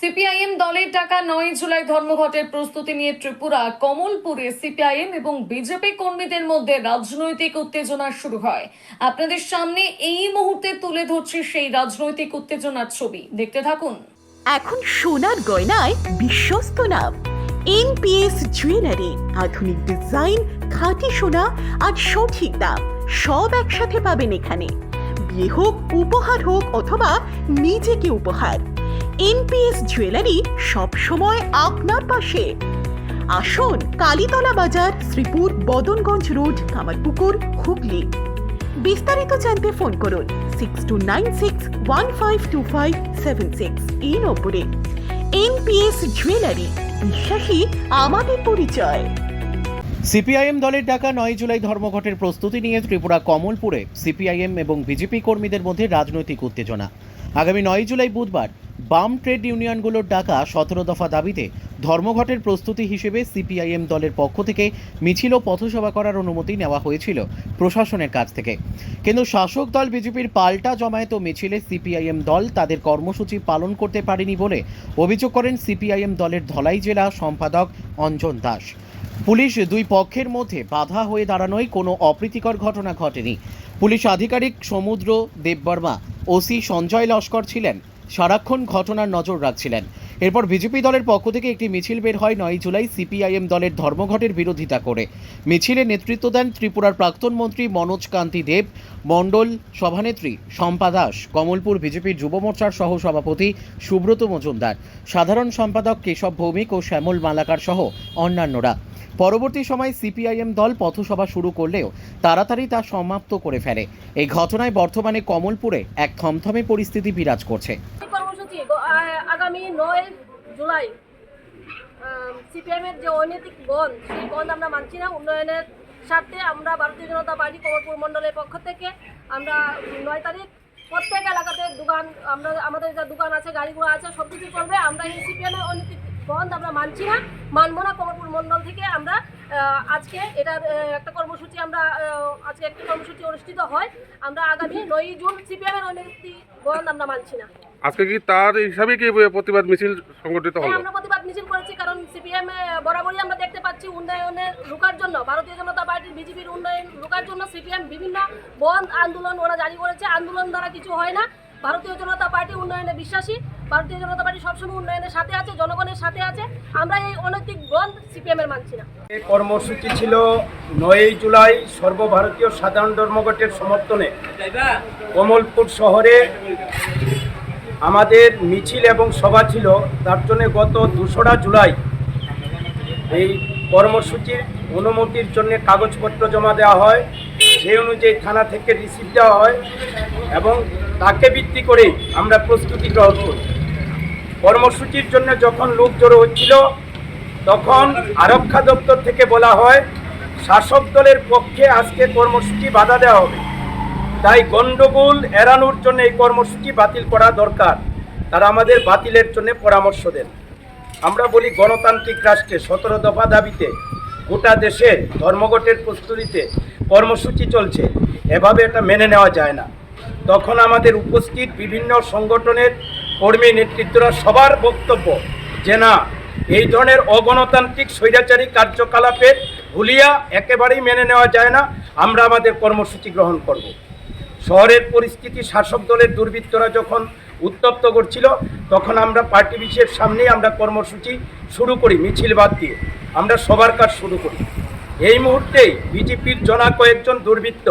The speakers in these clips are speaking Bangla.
সিপিআইএম দলের টাকা নয় জুলাই ধর্মঘটের প্রস্তুতি নিয়ে ত্রিপুরা, কমলপুরে সিপিআইএম এবং বিজেপি কর্মীদের মধ্যে রাজনৈতিক উত্তেজনা শুরু হয়। আপনাদের সামনে এই মুহূর্তে তুলে ধরছি সেই রাজনৈতিক উত্তেজনার ছবি। দেখতে থাকুন। এখন সোনার গয়নায় বিশ্বস্ত নাম। এনপিএস জুয়েলারি, আধুনিক ডিজাইন, খাঁটি সোনা আর সঠিক দাম, সব একসাথে পাবেন এখানে। বিয়ে হোক, উপহার হোক অথবা নিজেকে উপহার। এনপিএস জুয়েলারি সব সময় আপনার পাশে। আসুন কালীতলা বাজার, শ্রীপুর, বদনগঞ্জ রোড, কামারপুকুর, হুগলি। বিস্তারিত জানতে ফোন করুন six two nine six one five two five seven six এই নম্বরে এনপিএস জুয়েলারি বিশ্বাসী, আমাদের পরিচয়। সিপিআইএম দলের ডাকা নয় জুলাই ধর্মঘটের প্রস্তুতি নিয়ে ত্রিপুরা কমলপুরে সিপিআইএম এবং বিজেপি কর্মীদের মধ্যে রাজনৈতিক উত্তেজনা। আগামী নয় জুলাই বুধবার বাম ট্রেড ইউনিয়নগুলোর ডাকা সতেরো দফা দাবিতে ধর্মঘটের প্রস্তুতি হিসেবে সিপিআইএম দলের পক্ষ থেকে মিছিল পথসভা করার অনুমতি নেওয়া হয়েছিল প্রশাসনের কাছ থেকে। কিন্তু শাসক দল বিজেপির পাল্টা জমায়েত মিছিলে সিপিআইএম দল তাদের কর্মসূচি পালন করতে পারেনি বলে অভিযোগ করেন সিপিআইএম দলের ধলাই জেলা সম্পাদক অঞ্জন দাস। পুলিশ দুই পক্ষের মধ্যে বাধা হয়ে দাঁড়ানোয় কোনো অপ্রীতিকর ঘটনা ঘটেনি। পুলিশ আধিকারিক সমুদ্র দেববর্মা, ওসি সঞ্জয় লস্কর ছিলেন। সারাক্ষণ ঘটনার নজর রাখছিলেন। এরপর বিজেপি দলের পক্ষ থেকে একটি মিছিল বের হয় নয় জুলাই সিপিআইএম দলের ধর্মঘটের বিরোধিতা করে। মিছিলে নেতৃত্ব দেন ত্রিপুরার প্রাক্তন মন্ত্রী মনোজ কান্তি দেব, মণ্ডল সভানেত্রী শম্পা দাস, কমলপুর বিজেপির যুব মোর্চার সহ সভাপতি সুব্রত মজুমদার, সাধারণ সম্পাদক কেশব ভৌমিক ও শ্যামল মালাকার সহ অন্যান্যরা। পরবর্তী সময় সিপিআইএম দল পথসভা শুরু করলেও তাড়াতাড়ি তা সমাপ্ত করে ফেলে। এই ঘটনায় বর্তমানে কমলপুরে এক থমথমে পরিস্থিতি বিরাজ করছে। আগামী নয় জুলাই সিপিএমের যে অনৈতিক বন্ধ, সেই বন্ধ আমরা মানছি না। উন্নয়নের স্বার্থে আমরা ভারতীয় জনতা পার্টি, কমলপুর মণ্ডলের পক্ষ থেকে আমরা নয় তারিখ প্রত্যেক এলাকাতে দোকান, আমরা, আমাদের যা দোকান আছে, গাড়িগুলো আছে সব কিছু চলবে। আমরা এই সিপিএমের অনৈতিক বন্ধ আমরা মানছি না মানবো না কমলপুর মণ্ডল থেকে আমরা আজকে এটার একটা কর্মসূচি আমরা আজকে একটা কর্মসূচি অনুষ্ঠিত হয়। আমরা আগামী নয়ই জুন সিপিএমের অনৈতিক বন্ধ আমরা মানছি না। আজকে কি তার হিসাবে কি প্রতিবাদ মিছিল সংগঠিত হ্যাঁ, হলো? আমরা প্রতিবাদ মিছিল করেছি কারণ সিপিএম বরাবরই আমরা দেখতে পাচ্ছি উন্নয়নে রুকার জন্য ভারতীয় জনতা পার্টির বিজেপির উন্নয়ন রুকার জন্য সিপিএম বিভিন্ন বন্ধ আন্দোলন ওরা জারি করেছে। আন্দোলন দ্বারা কিছু হয় না। ভারতীয় জনতা পার্টি উন্নয়নে বিশ্বাসী, ভারতীয় জনতা পার্টি সবসময় উন্নয়নের সাথে আছে, জনগণের সাথে আছে। আমরা এই অনৈতিক বন্ধ সিপিএমের মানছি না। এই কর্মসূচি ছিল নয়ই জুলাই সর্বভারতীয় সাধারণ ধর্মঘটের সমর্থনে। কমলপুর শহরে আমাদের মিছিল এবং সভা ছিল, তার জন্য গত দোসরা জুলাই এই কর্মসূচির অনুমতির জন্য কাগজপত্র জমা দেওয়া হয়। সেই অনুযায়ী থানা থেকে রিসিভ দেওয়া হয় এবং তাকে ভিত্তি করে আমরা প্রস্তুতি গ্রহণ করি। কর্মসূচির জন্য যখন লোক জড়ো হচ্ছিল, তখন আরক্ষা দপ্তর থেকে বলা হয়, শাসক দলের পক্ষে আজকে কর্মসূচি বাধা দেওয়া হবে। তাই গণ্ডগোল এড়ানোর জন্য এই কর্মসূচি বাতিল করা দরকার। তারা আমাদের বাতিলের জন্য পরামর্শ দেন। আমরা বলি গণতান্ত্রিক রাষ্ট্রে সতেরো দফা দাবিতে গোটা দেশে ধর্মঘটের প্রস্তুতিতে কর্মসূচি চলছে। এভাবে এটা মেনে নেওয়া যায় না। তখন আমাদের উপস্থিত বিভিন্ন সংগঠনের কর্মী নেতৃত্বরা সবার বক্তব্য যে না, এই ধরনের অগণতান্ত্রিক স্বৈরাচারী কার্যকলাপের ভুলিয়া একেবারেই মেনে নেওয়া যায় না। আমরা আমাদের কর্মসূচি গ্রহণ করব। শহরের পরিস্থিতি শাসক দলের দুর্বৃত্তরা যখন উত্তপ্ত করছিল, তখন আমরা পার্টি বিশের সামনেই আমরা কর্মসূচি শুরু করি, মিছিল বাদ দিয়ে। আমরা সবার কাজ শুরু করি। এই মুহূর্তেই বিজেপির জনা কয়েকজন দুর্বৃত্ত,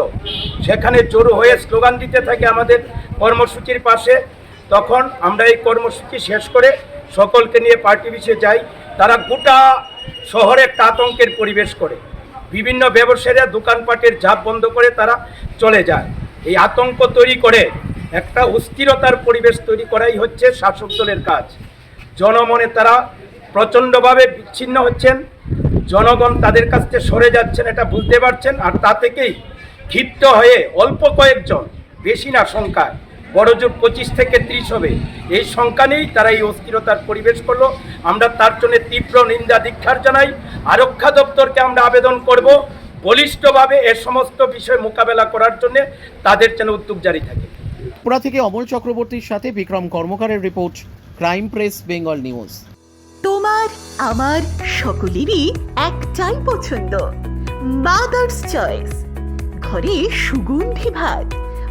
সেখানে জড়ো হয়ে স্লোগান দিতে থাকে আমাদের কর্মসূচির পাশে। তখন আমরা এই কর্মসূচি শেষ করে সকলকে নিয়ে পার্টি বিশে যাই। তারা গোটা শহরে একটা আতঙ্কের পরিবেশ করে। বিভিন্ন ব্যবসায়ীরা দোকানপাটের ঝাঁপ বন্ধ করে তারা চলে যায়। এই আতঙ্ক তৈরি করে একটা অস্থিরতার পরিবেশ তৈরি করাই হচ্ছে শাসক দলের কাজ। জনমনে তারা প্রচণ্ডভাবে বিচ্ছিন্ন হচ্ছেন। জনগণ তাদের কাছ থেকে সরে যাচ্ছেন এটা বুঝতে পারছেন। আর তা থেকেই ক্ষিপ্ত হয়ে অল্প কয়েকজন, বেশি না সংখ্যায়, বড় জোর পঁচিশ থেকে ত্রিশ হবে। এই সংখ্যা নেই তারা এই অস্থিরতার পরিবেশ করল। আমরা তার জন্য তীব্র নিন্দা, দীক্ষার জানাই। আরক্ষা দপ্তরকে আমরা আবেদন করব। বলিষ্ঠভাবে এ সমস্ত বিষয় মোকাবেলা করার জন্য তাদের যেন উদ্যোগ জারি থাকে। ত্রিপুরা থেকে অমল চক্রবর্তীর সাথে Bikram কর্মকারের report, crime press, Bengal news. তোমার, আমার সকলেরই একটাই পছন্দ মাদার্স চয়েস ঘরে সুগন্ধি ভাত,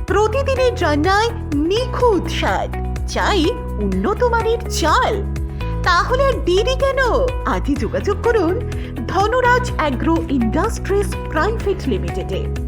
প্রতিদিনের রান্নায় নিখুঁত স্বাদ, চাই উন্নত মানের চাল। তাহলে আর দেরি কেন? আজই যোগাযোগ করুন ধনরাজ অ্যাগ্রো ইন্ডাস্ট্রিজ প্রাইভেট লিমিটেডে।